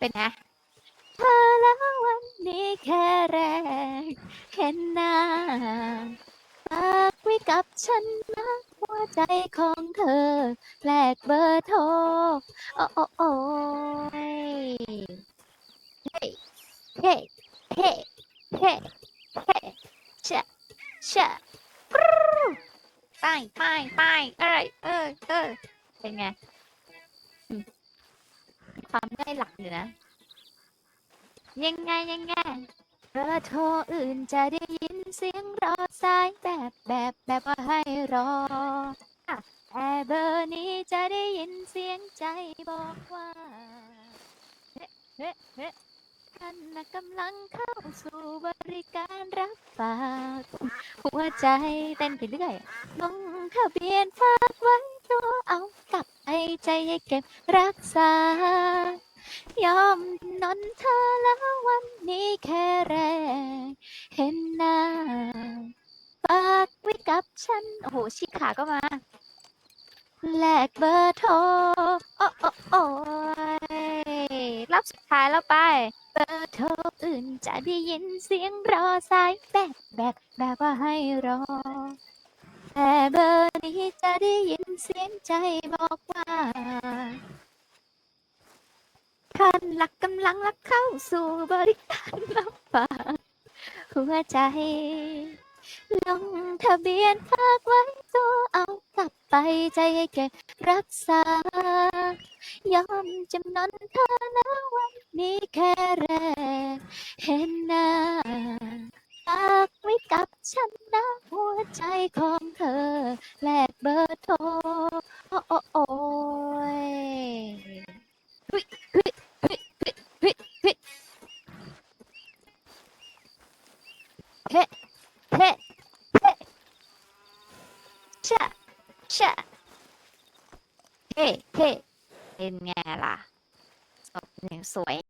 เป็นไงเธอแล้ววันนี้แค่แรกเห็นหน้าฝากไว้กับฉันนะหัวใจของเธอแลกเบอร์โทรโอ้โอ้โอ้ยเฮ้เฮ้เฮ้เฮ้เฮ้ชะชะปรูไปไปไปเอ้ยเออเออเป็นไง ความได้หลักอยู่นะ ยังไงยังไงเบอร์โทรอื่นจะได้ยินเสียงรอสายแบบแบบแบบว่าให้รออะแต่เบอร์นี้จะได้ยินเสียงใจบอกว่าเฮ้เฮ้เฮ้ท่านนะกำลังเข้าสู่บริการรับฝากหัวใจเต้นไปเรื่อยลงทะเบียนฝากไว้ตัวเอากลับ ใจให้เก็บรักษา ยอมนอนเธอแล้ววันนี้แค่แรก เห็นหน้าฝากไว้กับฉัน โอ้โหชิขาก็มา แลกเบอร์โทร โอ้โอ้โอ้ยรับสุดท้ายแล้วไป เบอร์โทรอื่นจะได้ยินเสียงรอสายแบบแบบแบบว่าให้รอ เบอร์นี้จะได้ยินเสียงใจบอกว่าท่านหลักกำลังลักเข้าสู่บริการรับฝากหัวใจ ลงทะเบียนฝากไว้ตัวเอากลับไปใจให้เก็บรักษา ยอมจำนนเธอนะวันนี้แค่แรก เห็นหน้า ฝากไว้กับฉันนะ ใจของเธอ แลกเบอร์โทร โอ้โอ้โอ้ยเฮ้ยเฮ้ยเฮ้ยเฮ้ยเฮ้ยฮ้ยเฮ้เฮ้เฮ้ชะชะเฮ้เฮ้เป็นไงล่ะสดเนี่ยสวย